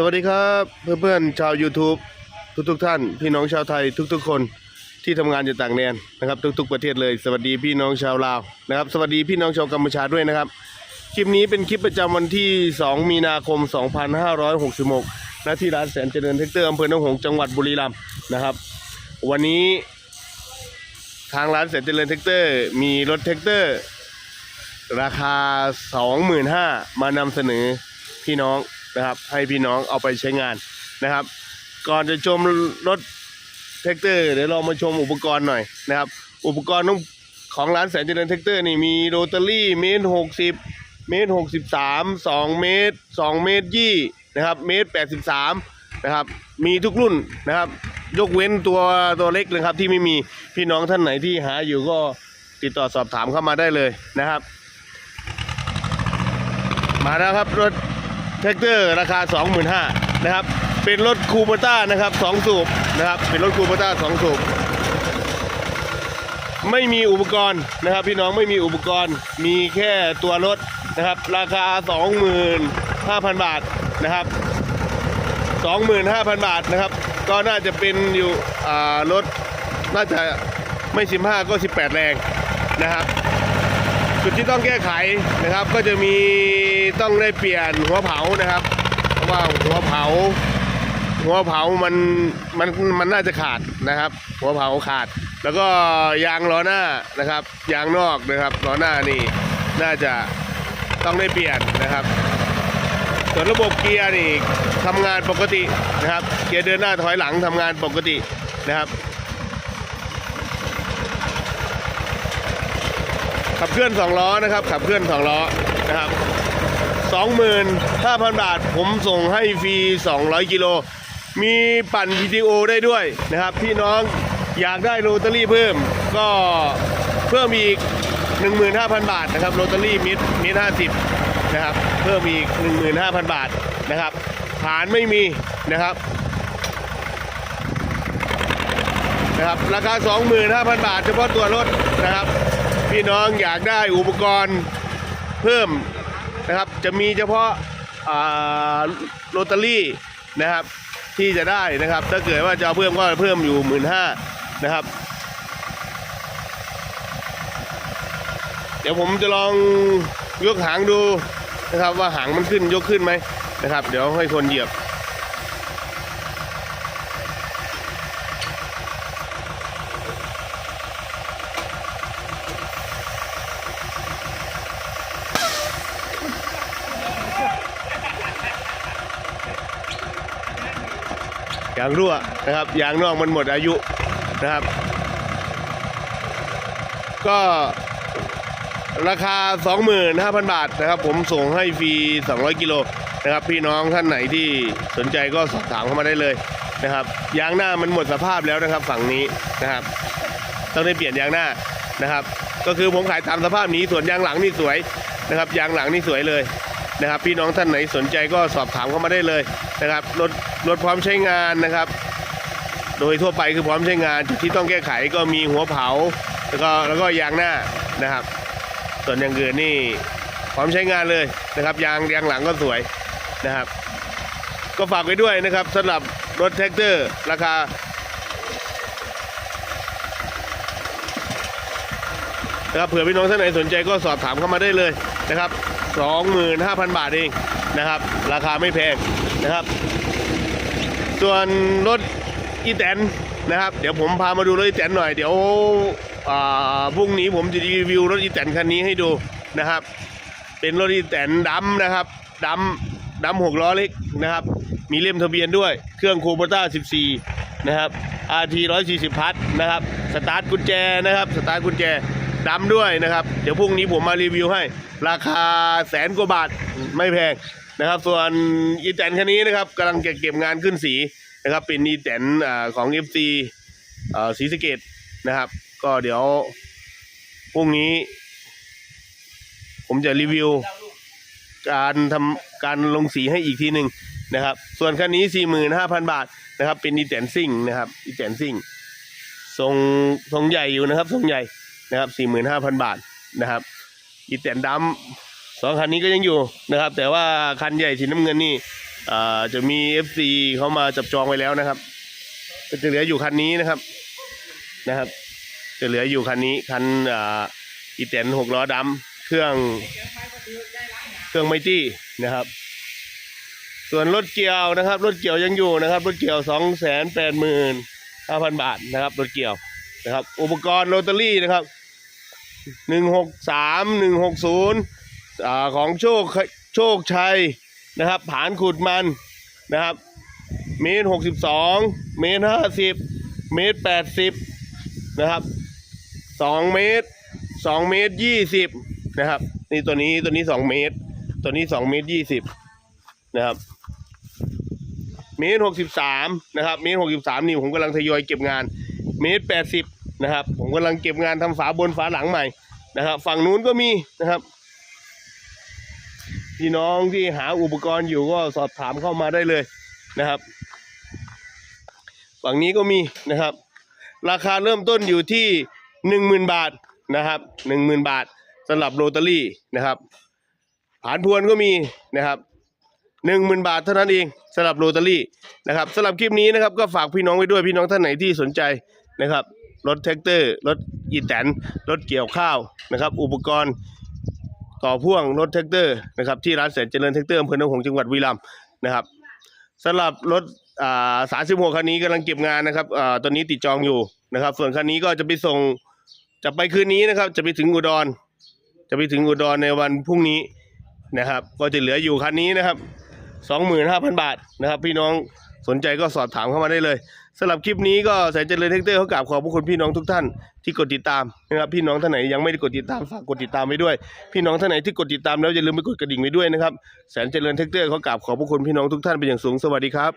สวัสดีครับเพื่อนๆชาว YouTube ทุกๆทท่าน พี่น้องชาวไทยทุกๆ คนที่ทำงานอยู่ต่างแดนนะครับ ทุก ๆ ประเทศเลย สวัสดีพี่น้องชาวลาวนะครับ สวัสดีพี่น้องชาวกัมพูชาด้วยนะครับ คลิปนี้เป็นคลิปประจำวันที่ 2 มีนาคม 2566ณที่ร้านแสนเจริญเทคเตอร์อำเภอหนองหงส์จังหวัดบุรีรัมย์นะครับ วันนี้ ทางร้านแสนเจริญเทคเตอร์ มีรถเทคเตอร์ ราคา 25,000มานำเสนอพี่น้อง นะครับ ให้พี่น้องเอาไปใช้งานนะครับ ก่อนจะชมรถแท็กเตอร์เดี๋ยวเรามาชมอุปกรณ์หน่อยนะครับ อุปกรณ์ของของร้านแสนเจริญแท็กเตอร์นี่มีโรตารี่เมตรหกสิบเมตรหกสิบสามสองเมตรสองเมตรยี่นะครับเมตรแปดสิบสามนะครับมีทุกรุ่นนะครับ ยกเว้นตัวตัวเล็กนะครับที่ไม่มีพี่น้องท่านไหนที่หาอยู่ก็ติดต่อสอบถามเข้ามาได้เลยนะครับ มาแล้วครับรถ แท็กเตอร์ราคา 25,000นะครับ เป็นรถคูปต้านะครับสองสูบนะครับ เป็นรถคูปต้าสองสูบ ไม่มีอุปกรณ์นะครับ พี่น้องไม่มีอุปกรณ์ มีแค่ตัวรถนะครับ ราคา 25,000 บาทนะครับ 25,000 บาทนะครับ ก็น่าจะเป็นอยู่อ่ารถน่าจะไม่ 15 ก็ 18 แรงนะครับ จุดที่ต้องแก้ไขนะครับ ก็จะมีต้องได้เปลี่ยนหัวเผานะครับ เพราะว่าหัวเผา หัวเผามันมันมันน่าจะขาดนะครับ หัวเผาขาด แล้วก็ยางล้อหน้านะครับ ยางนอกนะครับล้อหน้านี่น่าจะต้องได้เปลี่ยนนะครับ ส่วนระบบเกียร์นี่ทำงานปกตินะครับ เกียร์เดินหน้าถอยหลังทำงานปกตินะครับ ขับเคลื่อนสองล้อนะครับ ขับเคลื่อนสองล้อนะครับสองหมื่นห้าพันบาท ผมส่งให้ฟรีสองร้อยกิโล มีปั่น PTO ได้ด้วยนะครับ พี่น้องอยากได้โรตารี่เพิ่มก็เพิ่มอีก 15,000 บาทนะครับโรตารี่มิดมิดห้าสิบนะครับ เพิ่มอีก 15,000 บาทนะครับฐานไม่มีนะครับนะครับราคา 25,000 บาท เฉพาะตัวรถนะครับ พี่น้องอยากได้อุปกรณ์เพิ่มนะครับ จะมีเฉพาะโรตารี่นะครับที่จะได้นะครับ ถ้าเกิดว่าจะเพิ่มก็เพิ่มอยู่หมื่นห้านะครับ เดี๋ยวผมจะลองยกหางดูนะครับ ว่าหางมันขึ้นยกขึ้นไหมนะครับ เดี๋ยวให้คนเหยียบ ยางรั่วนะครับยางนอกมันหมดอายุนะครับ ก็ราคา 25,000 บาทนะครับ ผมส่งให้ฟรี 200 กิโลนะครับ พี่น้องท่านไหนที่สนใจก็สอบถามเข้ามาได้เลยนะครับ ยางหน้ามันหมดสภาพแล้วนะครับ ฝั่งนี้นะครับ ต้องได้เปลี่ยนยางหน้านะครับ ก็คือผมขายตามสภาพนี้ส่วนยางหลังนี่สวยนะครับ ยางหลังนี่สวยเลยนะครับ พี่น้องท่านไหนสนใจก็สอบถามเข้ามาได้เลย นะครับรถรถพร้อมใช้งานนะครับ โดยทั่วไปคือพร้อมใช้งานจุดที่ต้องแก้ไขก็มีหัวเผา แล้วก็แล้วก็ยางหน้านะครับ ส่วนอย่างอื่นนี่พร้อมใช้งานเลยนะครับ ยางยางหลังก็สวยนะครับ ก็ฝากไว้ด้วยนะครับสำหรับรถแท็กเตอร์ ราคานะครับเผื่อพี่น้องท่านไหนสนใจก็สอบถามเข้ามาได้เลยนะครับ 25,000 บาทเองนะครับ ราคาไม่แพง นะครับ ส่วนรถอีแตนนะครับ เดี๋ยวผมพามาดูรถอีแตนหน่อย เดี๋ยวพรุ่งนี้ผมจะรีวิวรถอีแตนคันนี้ให้ดูนะครับ เป็นรถอีแตนดำนะครับดำดำหกล้อเล็กนะครับ มีเล่มทะเบียนด้วย เครื่องโคโบต้า 14 นะครับ RT 140พัทนะครับ สตาร์ทกุญแจนะครับ สตาร์ทกุญแจดำด้วยนะครับ เดี๋ยวพรุ่งนี้ผมมารีวิวให้ ราคาแสนกว่าบาทไม่แพง นะครับ ส่วนอีแตนคันนี้นะครับกำลังจะเก็บงานขึ้นสีนะครับ เป็นอีแตนอ่าของ FC อ่าศรีสเกดนะครับ ก็เดี๋ยวพรุ่งนี้ ผมจะรีวิว การทำการลงสีให้อีกทีหนึ่งนะครับ ส่วนคันนี้ 45,000 บาทนะครับ เป็นอีแตนซิ่งนะครับอีแตนซิ่งทรงทรงใหญ่อยู่นะครับทรงใหญ่นะครับ 45,000 บาทนะครับอีแตนดำ สองคันนี้ก็ยังอยู่นะครับ แต่ว่าคันใหญ่สีน้ำเงินนี่าจะมี FC เขามาจับจองไว้แล้วนะครับก็จะเหลืออยู่คันนี้นะครับนะครับ จะเหลืออยู่คันนี้คันอีแตนหกล้อดำเครื่อง เครื่องไมตี้นะครับ ส่วนรถเกี่ยวนะครับ รถเกี่ยวยังอยู่นะครับ รถเกี่ยวสองแสนแปดหมื่นห้าพันบาทนะครับ รถเกี่ยวนะครับ อุปกรณ์โรตารี่นะครับหนึ่งหกสามหนึ่งหกศูนย์ ของโชคโชคชัยนะครับผานขุดมันนะครับเมตรหกสิบสองเมตรห้าสิบเมตรแปดสิบนะครับสองเมตรสองเมตรยี่สิบนะครับนี่ตัวนี้ตัวนี้สองเมตร ตัวนี้สองเมตรยี่สิบนะครับเมตรหกสิบสามนะครับเมตรหกสิบสามนี่ผมกำลังทยอยเก็บงานเมตรแปดสิบนะครับ ผมกำลังเก็บงานทำฝาบนฝาหลังใหม่นะครับ ฝั่งนู้นก็มีนะครับ พี่น้องที่หาอุปกรณ์อยู่ก็สอบถามเข้ามาได้เลยนะครับ ฝั่งนี้ก็มีนะครับ ราคาเริ่มต้นอยู่ที่หนึ่งหมื่นบาทนะครับหนึ่งหมื่นบาทสำหรับโรตารี่นะครับผานพวนก็มีนะครับหนึ่งหมื่นบาทเท่านั้นเองสำหรับโรตารี่นะครับสำหรับคลิปนี้นะครับก็ฝากพี่น้องไว้ด้วยพี่น้องท่านไหนที่สนใจนะครับรถแท็กเตอร์ รถอีแตน รถเกี่ยวข้าวนะครับ อุปกรณ์ ต่อพ่วงรถแท็กเตอร์นะครับที่ร้านแสนเจริญแท็กเตอร์อำเภอหนองหงส์จังหวัดบุรีรัมย์นะครับสำหรับรถอ่าสามสิบหกคันนี้กำลังเก็บงานนะครับอ่าตอนนี้ติดจองอยู่นะครับ ส่วนคันนี้ก็จะไปส่งจะไปคืนนี้นะครับ จะไปถึงอุดร จะไปถึงอุดรในวันพรุ่งนี้นะครับ ก็จะเหลืออยู่คันนี้นะครับสองหมื่นห้าพันบาทนะครับ พี่น้องสนใจก็สอบถามเข้ามาได้เลย สำหรับคลิปนี้ก็แสนเจริญเทคเตอร์เขากราบขอบพระคุณพี่น้องทุกท่านที่กดติดตามนะครับพี่น้องท่านไหนยังไม่ได้กดติดตามฝากกดติดตามไว้ด้วย พี่น้องท่านไหนที่กดติดตามแล้วอย่าลืมไปกดกระดิ่งไว้ด้วยนะครับแสนเจริญเทคเตอร์เขากราบขอบพระคุณพี่น้องทุกท่านเป็นอย่างสูงสวัสดีครับ